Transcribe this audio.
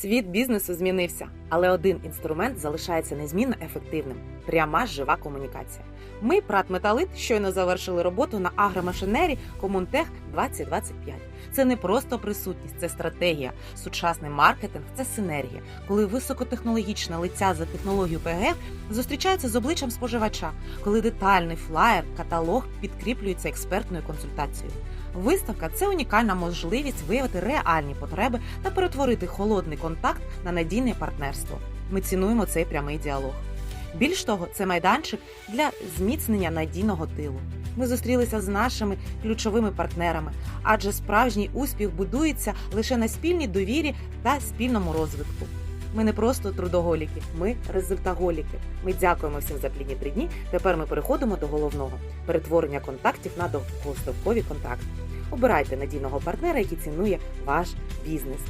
Світ бізнесу змінився, але один інструмент залишається незмінно ефективним пряма жива комунікація. Ми, Прат Металит, щойно завершили роботу на агромашинері Комунтех 2025. Це не просто присутність, це стратегія. Сучасний маркетинг це синергія, коли високотехнологічна лиця за технологію ПГ зустрічаються з обличчям споживача, коли детальний флаєр, каталог підкріплюється експертною консультацією. Виставка це унікальна можливість виявити реальні потреби та перетворити холодний контакт на надійне партнерство. Ми цінуємо цей прямий діалог. Більш того, це майданчик для зміцнення надійного тилу. Ми зустрілися з нашими ключовими партнерами, адже справжній успіх будується лише на спільній довірі та спільному розвитку. Ми не просто трудоголіки, ми результаголіки. Ми дякуємо всім за плідні три дні. Тепер ми переходимо до головного перетворення контактів на довгострокові контракти. Обирайте надійного партнера, який цінує ваш бізнес.